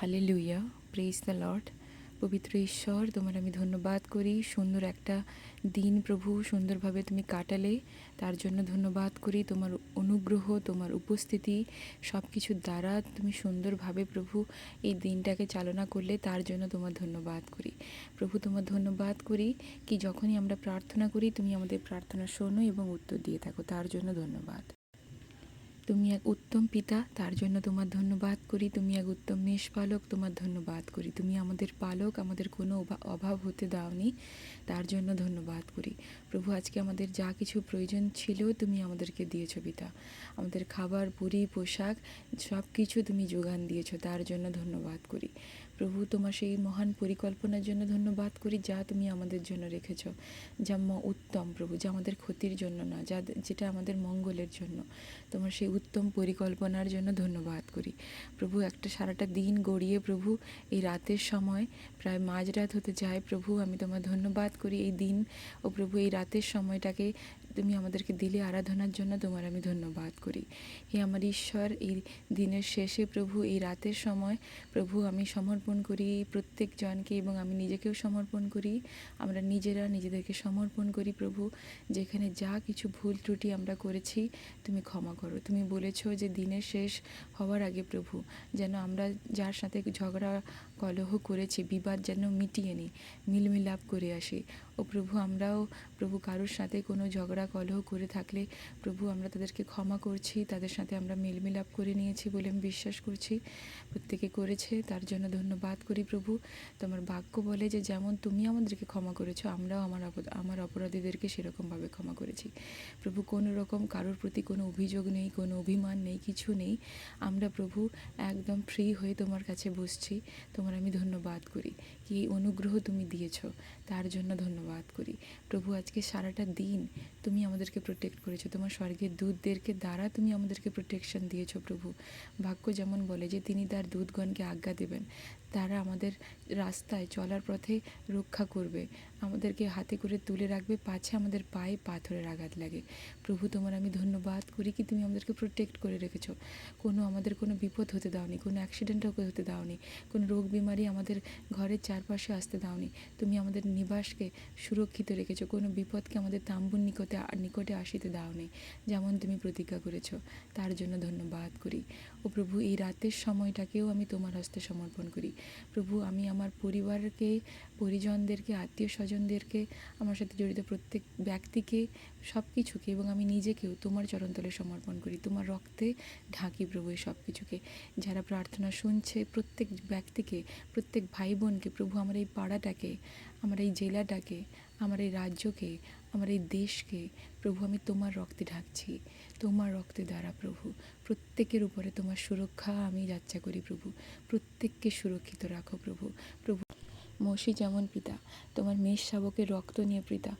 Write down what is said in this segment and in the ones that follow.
হালে লুইয়া press the Lord পবিত্র ঈশ্বর, তোমার আমি ধন্যবাদ করি। সুন্দর একটা দিন প্রভু, সুন্দরভাবে তুমি কাটালে। তার জন্য ধন্যবাদ করি। তোমার অনুগ্রহ, তোমার উপস্থিতি সব কিছুর দ্বারা তুমি সুন্দরভাবে প্রভু এই দিনটাকে চালনা করলে, তার জন্য তোমার ধন্যবাদ করি। প্রভু, তোমার ধন্যবাদ করি কি যখনই আমরা প্রার্থনা করি, তুমি আমাদের প্রার্থনা শোনো এবং উত্তর দিয়ে থাকো। তার জন্য ধন্যবাদ। তুমি এক উত্তম পিতা, তার জন্য তোমার ধন্যবাদ করি। তুমি এক উত্তম মেষ পালক তোমার ধন্যবাদ করি। তুমি আমাদের পালক, আমাদের কোনো অভাব হতে দাওনি, তার জন্য ধন্যবাদ করি। প্রভু, আজকে আমাদের যা কিছু প্রয়োজন ছিল, তুমি আমাদেরকে দিয়েছ পিতা। আমাদের খাবার, পুরি, পোশাক সব কিছু তুমি যোগান দিয়েছ, তার জন্য ধন্যবাদ করি। প্রভু, তোমার সেই মহান পরিকল্পনার জন্য ধন্যবাদ করি যা তুমি আমাদের জন্য রেখেছ, যা উত্তম প্রভু, যা আমাদের ক্ষতির জন্য না, যা যেটা আমাদের মঙ্গলের জন্য। তোমার সেই উত্তম পরিকল্পনার জন্য ধন্যবাদ করি। প্রভু, একটা সারাটা দিন গড়িয়ে প্রভু, এই রাতের সময় প্রায় মাঝরাত হতে যায় প্রভু, আমি তোমার ধন্যবাদ করি এই দিন। ও প্রভু, এই রাতের সময়টাকে তুমি আমাদেরকে দিলে আরাধনার জন্য তোমার আমি ধন্যবাদ করি। হে আমার ঈশ্বর, এই দিনের শেষে প্রভু, এই রাতের সময় প্রভু আমি সমর্পণ করি প্রত্যেকজনকে এবং আমি নিজেকেও সমর্পণ করি। আমরা নিজেরা নিজেদেরকে সমর্পণ করি প্রভু। যেখানে যা কিছু ভুল ত্রুটি আমরা করেছি, তুমি ক্ষমা করো। তুমি বলেছ যে দিনের শেষ হওয়ার আগে প্রভু, যেন আমরা যার সাথে ঝগড়া, কলহ করেছি, বিবাদ যেন মিটিয়ে নিই, মিলমিলাপ করে আসি। ও প্রভু, আমরাও প্রভু কারোর সাথে কোনো ঝগড়া কলহ করে থাকলে প্রভু, আমরা তাদেরকে ক্ষমা করছি, তাদের সাথে আমরা মিলমিলাপ করে নিয়েছি বলে আমি বিশ্বাস করছি। প্রত্যেকে করেছে, তার জন্য ধন্যবাদ করি প্রভু। তোমার বাক্য বলে যে, যেমন তুমি আমাদেরকে ক্ষমা করেছ, আমরাও আমার আমার অপরাধীদেরকে সেরকমভাবে ক্ষমা করেছি। প্রভু, কোনো রকম কারোর প্রতি কোনো অভিযোগ নেই, কোনো অভিমান নেই, কিছু নেই। আমরা প্রভু একদম ফ্রি হয়ে তোমার কাছে বসছি। তোমার আমি ধন্যবাদ করি। কি অনুগ্রহ তুমি দিয়েছ, তার জন্য ধন্যবাদ। করি। প্রভু, আজকে সারাটা দিন তুমি আমাদেরকে প্রোটেক্ট করেছ। তোমার স্বর্গের দুধদেরকে দ্বারা তুমি আমাদেরকে প্রোটেকশন দিয়েছ প্রভু। ভাগ্য যেমন বলে যে তিনি তার দুধগণকে আজ্ঞা দেবেন। তারা আমাদের রাস্তায় চলার পথে রক্ষা করবে। আমাদেরকে হাতে করে তুলে রাখবে, পাছে আমাদের পায়ে পাথরের আঘাত লাগে। প্রভু, তোমার আমি ধন্যবাদ করি কি তুমি আমাদেরকে প্রোটেক্ট করে রেখেছো। কোনো আমাদের কোনো বিপদ হতে দাওনি, কোনো অ্যাক্সিডেন্ট হতে দাওনি, কোনো রোগ বিমারি আমাদের ঘরের চারপাশে আসতে দাওনি। তুমি আমাদের নিবাসকে সুরক্ষিত রেখেছো, কোনো বিপদকে আমাদের তাম্বুর নিকটে নিকটে আসিতে দাওনি, যেমন তুমি প্রতিজ্ঞা করেছ। তার জন্য ধন্যবাদ করি। ও প্রভু, এই রাতের সময়টাকেও আমি তোমার হস্তে সমর্পণ করি। প্রভু, আমি আমার পরিবারকে, পরিজনদেরকে আত্মীয় স্বজনদেরকে আমার সাথে জড়িত প্রত্যেক ব্যক্তিকে সব কিছুকে এবং আমি নিজেকেও তোমার চরণতলে সমর্পণ করি। তোমার রক্তে ঢাকি প্রভু এই সব কিছুকে যারা প্রার্থনা শুনছে প্রত্যেক ব্যক্তিকে, প্রত্যেক ভাই বোনকে প্রভু, আমার এই পাড়াটাকে, আমার এই জেলাটাকে, আমার এই রাজ্যকে আমার এই দেশকে, প্রভু, আমি তোমার রক্তে ঢাকছি। তোমার রক্তে দ্বারা প্রভু। প্রত্যেকের উপরে তোমার সুরক্ষা আমি যাচ্ছা করি প্রভু। প্রত্যেককে সুরক্ষিত রাখো প্রভু। প্রভু মসি যেমন পিতা, তোমার মেষ শাবকের রক্ত নিয়ে পিতা।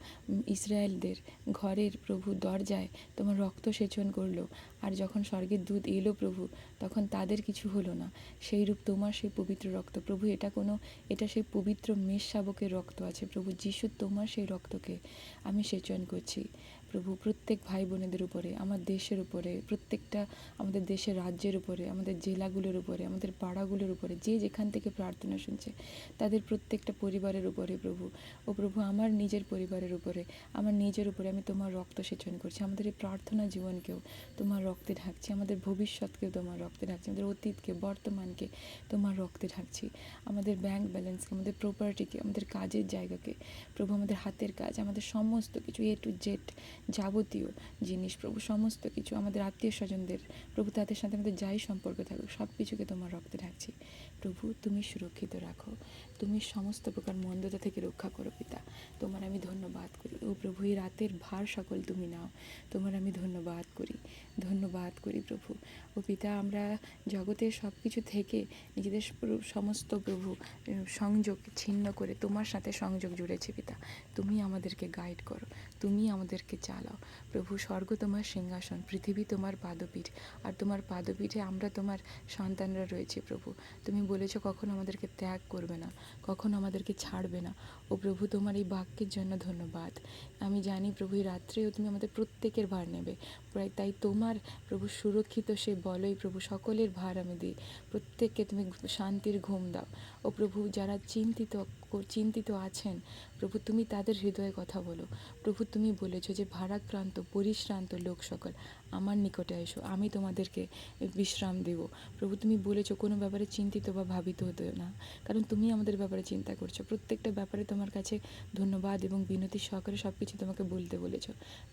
ইসরায়েলদের ঘরের প্রভু দরজায় তোমার রক্ত সেচন করল। আর যখন স্বর্গের দুধ এলো প্রভু, তখন তাদের কিছু হলো না। সেই রূপ তোমার সেই পবিত্র রক্ত। প্রভু, এটা কোনো, এটা সেই পবিত্র মেষ শাবকের রক্ত আছে। প্রভু, যিশু তোমার সেই রক্তকে আমি সেচন করছি। প্রভু, প্রত্যেক ভাই বোনেদের উপরে, আমার দেশের উপরে, প্রত্যেকটা আমাদের দেশের রাজ্যের উপরে, আমাদের জেলাগুলোর উপরে, আমাদের পাড়াগুলোর উপরে, যে যেখান থেকে প্রার্থনা শুনছে, তাদের প্রত্যেকটা পরিবারের উপরে প্রভু। ও প্রভু, আমার নিজের পরিবারের উপরে, আমার নিজের উপরে আমি তোমার রক্ত সেচন করছি। আমাদের এই প্রার্থনা জীবনকেও তোমার রক্তে ঢাকছি, আমাদের ভবিষ্যৎকেও তোমার রক্তে ঢাকছি, আমাদের অতীতকে, বর্তমানকে তোমার রক্তে ঢাকছি। আমাদের ব্যাংক ব্যালেন্সকে আমাদের প্রপার্টিকে আমাদের কাজের জায়গাকে, প্রভু, আমাদের হাতের কাজ, আমাদের সমস্ত কিছু এ টু জেড যাবতীয় জিনিস, প্রভু, সমস্ত কিছু আমাদের আত্মীয় স্বজনদের, প্রভু, তাদের সাথে আমাদের যাই সম্পর্ক থাকুক সব কিছুকে তোমার রক্তে রাখছি প্রভু, তুমি সুরক্ষিত রাখো। তুমি সমস্ত প্রকার মন্দতা থেকে রক্ষা করো পিতা। তোমার আমি ধন্যবাদ করি। ও প্রভু, এই রাতের ভার সকল তুমি নাও। তোমার আমি ধন্যবাদ করি। ধন্যবাদ করি প্রভু। ও পিতা, আমরা জগতের সব কিছু থেকে নিজেদের সমস্ত প্রভু সংযোগ ছিন্ন করে তোমার সাথে সংযোগ জুড়েছে পিতা। তুমি আমাদেরকে গাইড করো। তুমি আমাদেরকে চালাও। প্রভু, স্বর্গ তোমার সিংহাসন, পৃথিবী তোমার পাদপীঠ। আর তোমার পাদপীঠে আমরা তোমার সন্তানরা রয়েছে প্রভু। তুমি বলেছ কখনো আমাদেরকে ত্যাগ করবে না। কখনো আমাদেরকে ছাড়বে না। ও প্রভু, তোমার এই বাক্যের জন্য ধন্যবাদ। আমি জানি প্রভু, এই রাত্রেও তুমি আমাদের প্রত্যেকের ভার নেবে। তাই তোমার প্রভু সুরক্ষিত সে বলোই প্রভু, সকলের ভার আমি দিই। প্রত্যেককে তুমি শান্তির ঘুম দাও। ও প্রভু, যারা চিন্তিত চিন্তিত আছেন। প্রভু, তুমি তাদের হৃদয়ে কথা বলো। প্রভু, তুমি বলেছ যে ভারাক্রান্ত, পরিশ্রান্ত লোক সকল, আমার নিকটে এসো। আমি তোমাদেরকে বিশ্রাম দেব। প্রভু, তুমি বলেছ কোনো ব্যাপারে চিন্তিত বা ভাবিত হতে না। কারণ তুমি আমাদের ব্যাপারে চিন্তা করছ। প্রত্যেকটা ব্যাপারে তোমার কাছে ধন্যবাদ এবং বিনতি সহকারে সব কিছু তোমাকে বলতে বলেছ।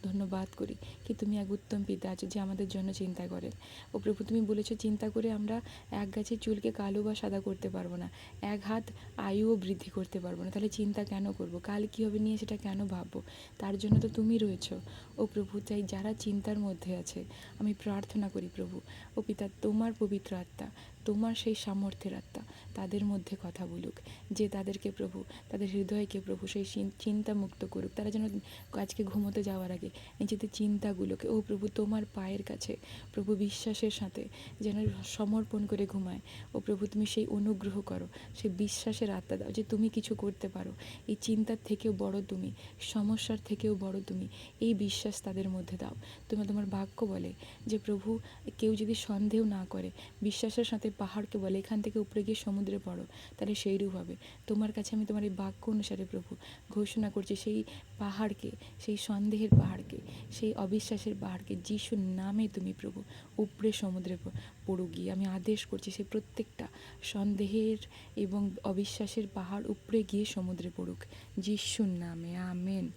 ধন্যবাদ করি। কি তুমি এক উত্তম পিতা আছো যে আমাদের জন্য চিন্তা করেন? ও প্রভু, তুমি বলেছ চিন্তা করে আমরা এক গাছের চুলকে কালো বা সাদা করতে পারব না। এক হাত আয়ুও বৃদ্ধি করতে পারব না, তাহলে চিন্তা কেন করব? কাল কী হবে নিয়ে সেটা কেন ভাববো? তার জন্য তো তুমি রয়েছ। ও প্রভু তাই যারা চিন্তার মধ্যে আছে, আমি প্রার্থনা করি প্রভু। ও পিতা, তোমার পবিত্র আত্মা। তোমার সেই সামর্থ্যের আত্মা, তাদের মধ্যে কথা বলুক। যে তাদেরকে প্রভু, তাদের হৃদয়কে প্রভু, সেই চিন্তা মুক্ত করুক। তারা যেন আজকে ঘুমোতে যাওয়ার আগে নিজেদের চিন্তাগুলোকে, ও প্রভু, তোমার পায়ের কাছে, প্রভু বিশ্বাসের সাথে যেন সমর্পণ করে ঘুমায়। ও প্রভু, তুমি সেই অনুগ্রহ করো, সেই বিশ্বাসের আত্মা দাও যে তুমি কিছু করতে পারো। এই চিন্তার থেকেও বড় তুমি, সমস্যার থেকেও বড় তুমি, এই বিশ্বাস তাদের মধ্যে দাও। তুমি তোমার বাক্য বলে যে, প্রভু, কেউ যদি সন্দেহ না করে, বিশ্বাসের সাথে পাহাড়কে বলে, এখান থেকে উপরে গিয়ে সমুদ্রে পড়ো, তাহলে সেইরূপ হবে। তোমার কাছে আমি তোমার এই বাক্য অনুসারে প্রভু, ঘোষণা করছি, সেই পাহাড়কে, সেই সন্দেহের পাহাড়কে, সেই অবিশ্বাসের পাহাড়কে যিশুর নামে তুমি প্রভু, উপরে সমুদ্রে পড়ো গিয়ে। আমি আদেশ করছি, সেই প্রত্যেকটা সন্দেহের এবং অবিশ্বাসের পাহাড় উপরে গিয়ে সমুদ্রে পড়ুক। যিশুর নামে, আমেন।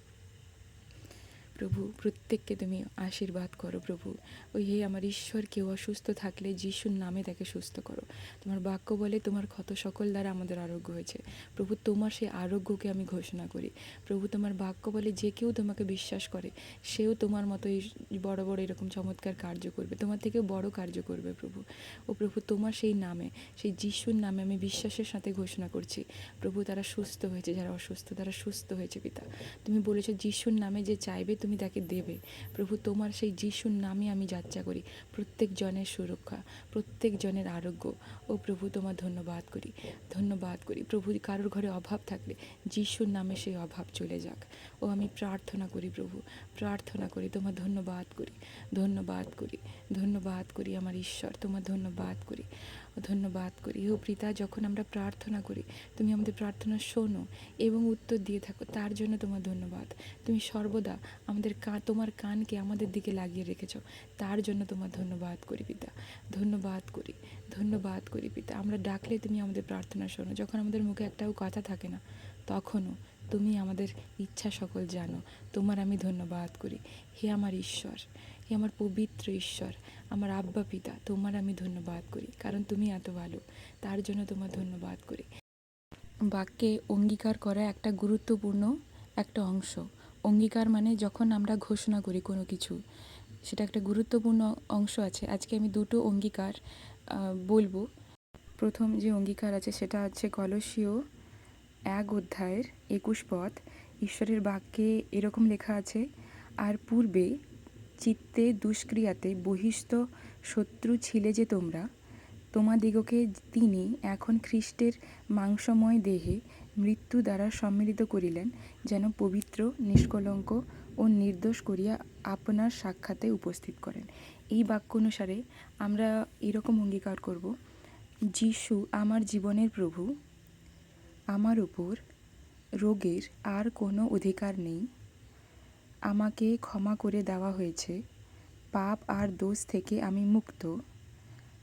প্রভু, প্রত্যেককে তুমি আশীর্বাদ করো প্রভু। ওই হে আমার ঈশ্বর, কেউ অসুস্থ থাকলে যিশুর নামে তাকে সুস্থ করো। তোমার বাক্য বলে তোমার ক্ষত সকল দ্বারা আমাদের আরোগ্য হয়েছে। প্রভু, তোমার সেই আরোগ্যকে আমি ঘোষণা করি। প্রভু, তোমার বাক্য বলে যে কেউ তোমাকে বিশ্বাস করে, সেও তোমার মতো এই বড় বড় এরকম চমৎকার কার্য করবে। তোমার থেকেও বড় কার্য করবে প্রভু। ও প্রভু, তোমার সেই নামে, সেই যিশুর নামে আমি বিশ্বাসের সাথে ঘোষণা করছি। প্রভু, তারা সুস্থ হয়েছে, যারা অসুস্থ, তারা সুস্থ হয়েছে পিতা। তুমি বলেছ, যিশুর নামে যে চাইবে, তুমি তাকে দেবে। প্রভু, তোমার সেই যিশুর নামে আমি যাত্রা করি। প্রত্যেক জনের সুরক্ষা, প্রত্যেক জনের আরোগ্য। ও প্রভু, তোমার ধন্যবাদ করি। ধন্যবাদ করি। প্রভু, কারোর ঘরে অভাব থাকলে যিশুর নামে সেই অভাব চলে যাক। ও, আমি প্রার্থনা করি প্রভু, প্রার্থনা করি, তোমার ধন্যবাদ করি। ধন্যবাদ করি ধন্যবাদ করি আমার ঈশ্বর, তোমার ধন্যবাদ করি। ধন্যবাদ করি। ও পিতা যখন আমরা প্রার্থনা করি, তুমি আমাদের প্রার্থনা শোনো এবং উত্তর দিয়ে থাকো, তার জন্য তোমার ধন্যবাদ। তুমি সর্বদা আমাদের কা, তোমার কানকে আমাদের দিকে লাগিয়ে রেখেছ, তার জন্য তোমার ধন্যবাদ করি পিতা। ধন্যবাদ করি ধন্যবাদ করি পিতা। আমরা ডাকলে তুমি আমাদের প্রার্থনা শোনো। যখন আমাদের মুখে একটাও কথা থাকে না, তখনও তুমি আমাদের ইচ্ছা সকল জানো। তোমার আমি ধন্যবাদ করি। হে আমার ঈশ্বর, হে আমার পবিত্র ঈশ্বর আমার আব্বা পিতা, তোমার আমি ধন্যবাদ করি, কারণ তুমি এত ভালো, তার জন্য তোমার ধন্যবাদ করি। বাক্যে অঙ্গীকার করা একটা গুরুত্বপূর্ণ একটা অংশ। অঙ্গীকার মানে যখন আমরা ঘোষণা করি কোনো কিছু, সেটা একটা গুরুত্বপূর্ণ অংশ আছে। আজকে আমি দুটো অঙ্গীকার বলব। প্রথম যে অঙ্গীকার আছে সেটা হচ্ছে কলসীয় এক অধ্যায়ের একুশ পথ, ঈশ্বরের বাক্যে এরকম লেখা আছে, আর পূর্বে চিত্তে দুষ্ক্রিয়াতে বহিষ্ঠ শত্রু ছিলে যে তোমরা, তোমাদিগকে তিনি এখন খ্রিস্টের মাংসময় দেহে মৃত্যু দ্বারা সম্মিলিত করিলেন, যেন পবিত্র, নিষ্কলঙ্ক ও নির্দোষ করিয়া আপনার সাক্ষাতে উপস্থিত করেন। এই বাক্য অনুসারে আমরা এরকম অঙ্গীকার করব, যিশু আমার জীবনের প্রভু, আমার উপর রোগের আর কোনো অধিকার নেই আমাকে ক্ষমা করে দেওয়া হয়েছে। পাপ আর দোষ থেকে আমি মুক্ত।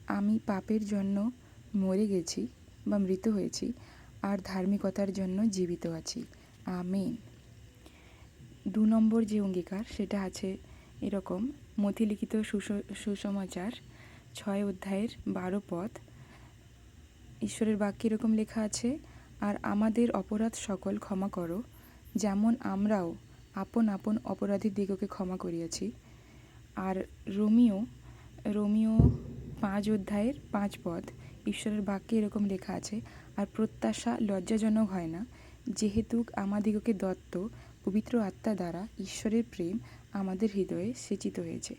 আমি পাপের জন্য মরে গেছি বা মৃত হয়েছি আর ধার্মিকতার জন্য জীবিত আছি। আমেন। দু নম্বর যে অঙ্গীকার, সেটা আছে এরকম মথিলিখিত সুস- সুসমাচার, ছয় অধ্যায়ের বারো পদ ঈশ্বরের বাক্যে এরকম লেখা আছে, আর আমাদের অপরাধ সকল ক্ষমা করো, যেমন আমরাও আপন আপন অপরাধী দিগকে ক্ষমা করিয়াছি। আর রোমিও রোমিও পাঁচ অধ্যায়ের পাঁচ পদ, ঈশ্বরের বাক্যে এরকম লেখা আছে, আর প্রত্যাশা লজ্জাজনক হয় না, যেহেতু আমাদিগকে দত্ত, পবিত্র আত্মা দ্বারা ঈশ্বরের প্রেম আমাদের হৃদয়ে সেচিত হয়েছে।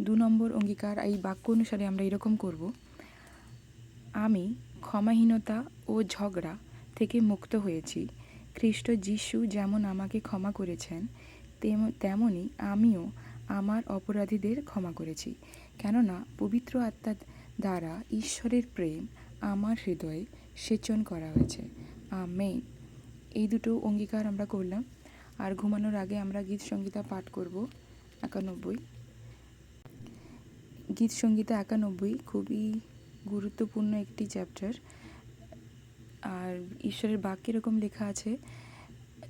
দু নম্বর অঙ্গীকার, এই বাক্য অনুসারে আমরা এরকম করব, আমি ক্ষমাহীনতা ও ঝগড়া থেকে মুক্ত হয়েছি খ্রিস্ট যিশু যেমন আমাকে ক্ষমা করেছেন, তেম- তেমনি আমিও আমার অপরাধীদের ক্ষমা করেছি। কেননা পবিত্র আত্মার দ্বারা ঈশ্বরের প্রেম আমার হৃদয়ে সেচন করা হয়েছে। আমেন। এই দুটো অঙ্গীকার আমরা করলাম। আর ঘুমানোর আগে আমরা গীত সঙ্গীতা পাঠ করব একানব্বই। গীত সঙ্গীতা একানব্বই খুবই গুরুত্বপূর্ণ একটি চ্যাপ্টার। আর ঈশ্বরের বাক্যে এরকম লেখা আছে,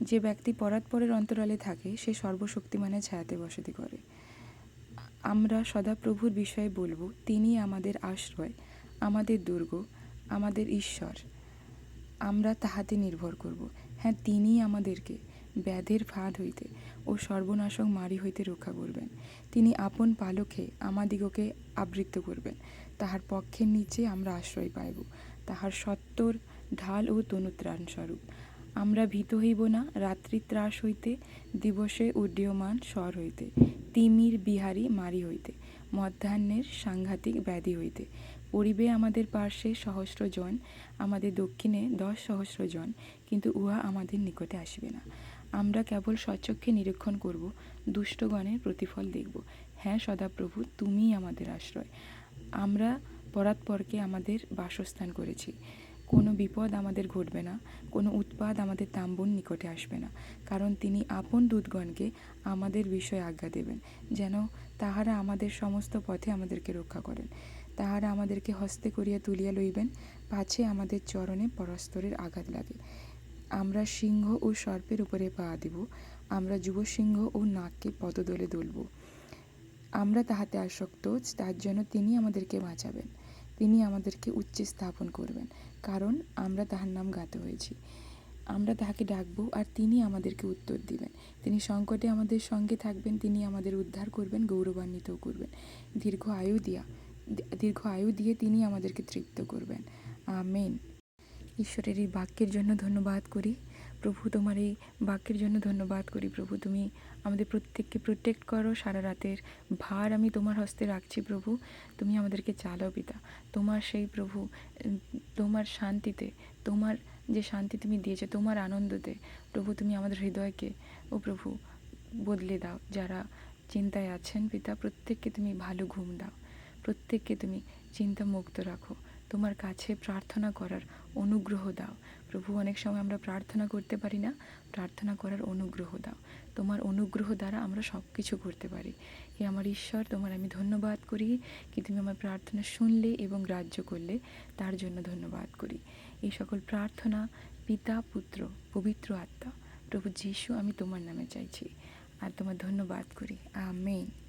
যে ব্যক্তি পরাৎপরের অন্তরালে থাকে, সে সর্বশক্তিমানের ছায়াতে বসতি করে। আমরা সদাপ্রভুর বিষয়ে বলব, তিনি আমাদের আশ্রয়, আমাদের দুর্গ, আমাদের ঈশ্বর। আমরা তাহাতে নির্ভর করব। হ্যাঁ তিনি আমাদেরকে ব্যাধের ফাঁদ হইতে ও সর্বনাশক মারি হইতে রক্ষা করবেন। তিনি আপন পালকে আমাদিগকে আবৃত্ত করবেন। তাহার পক্ষের নিচে আমরা আশ্রয় পাইব। তাহার সত্তর ঢাল ও তনুত্রাণ স্বরূপ। আমরা ভীত হইব না, রাত্রি ত্রাস হইতে, দিবসে উড্ডীয়মান স্বর হইতে, তিমির বিহারী মারি হইতে, মধ্যাহ্নের সাংঘাতিক ব্যাধি হইতে। পরিবে আমাদের পার্শ্বে সহস্র জন আমাদের দক্ষিণে দশ সহস্র জন কিন্তু উহা আমাদের নিকটে আসিবে না। আমরা কেবল স্বচক্ষে নিরীক্ষণ করব, দুষ্টগণের প্রতিফল দেখব। হ্যাঁ সদাপ্রভু, তুমিই আমাদের আশ্রয়। আমরা পরাৎপরকে আমাদের বাসস্থান করেছি। কোনো বিপদ আমাদের ঘটবে না, কোনো উৎপাদ আমাদের তাম্বন নিকটে আসবে না, কারণ তিনি আপন দূতগণকে আমাদের বিষয়ে আজ্ঞা দেবেন, যেন তাহারা আমাদের সমস্ত পথে আমাদেরকে রক্ষা করেন। তাহারা আমাদেরকে হস্তে করিয়া তুলিয়া লইবেন, পাছে আমাদের চরণে পরস্পরের আঘাত লাগে। আমরা সিংহ ও সর্পের উপরে পা দিব, আমরা যুব সিংহ ও নাককে পদদলে দুলব। আমরা তাহাতে আসক্ত, তার জন্য তিনি আমাদেরকে বাঁচাবেন। তিনি আমাদেরকে উচ্চে স্থাপন করবেন। কারণ আমরা তাহার নাম গাতে হয়েছি। আমরা তাহাকে ডাকবো আর তিনি আমাদেরকে উত্তর দিবেন। তিনি সংকটে আমাদের সঙ্গে থাকবেন, তিনি আমাদের উদ্ধার করবেন গৌরবান্বিতও করবেন। দীর্ঘ আয়ু দিয়া, দীর্ঘ আয়ু দিয়ে তিনি আমাদেরকে তৃপ্ত করবেন। আমেন। ঈশ্বরের এই বাক্যের জন্য ধন্যবাদ করি। প্রভু, তোমার এই বাক্যের জন্য ধন্যবাদ করি প্রভু। তুমি আমাদের প্রত্যেককে প্রোটেক্ট করো। সারা রাতের ভার আমি তোমার হস্তে রাখছি প্রভু। তুমি আমাদেরকে চালাও পিতা। তোমার সেই প্রভু, তোমার শান্তিতে, তোমার যে শান্তি তুমি দিয়েছ, তোমার আনন্দতে প্রভু, তুমি আমাদের হৃদয়কে, ও প্রভু, বদলে দাও। যারা চিন্তায় আছেন পিতা, প্রত্যেককে তুমি ভালো ঘুম দাও। প্রত্যেককে তুমি চিন্তা মুক্ত রাখো। তোমার কাছে প্রার্থনা করার অনুগ্রহ দাও। প্রভু, অনেক সময় আমরা প্রার্থনা করতে পারি না, প্রার্থনা করার অনুগ্রহ দাও। তোমার অনুগ্রহ দ্বারা আমরা সব কিছু করতে পারি। হে আমার ঈশ্বর, তোমার আমি ধন্যবাদ করি কি তুমি আমার প্রার্থনা শুনলে এবং গ্রাহ্য করলে, তার জন্য ধন্যবাদ করি। এই সকল প্রার্থনা, পিতা, পুত্র, পবিত্র আত্মা, প্রভু যিশু, আমি তোমার নামে চাইছি। আর তোমার ধন্যবাদ করি। আমেন।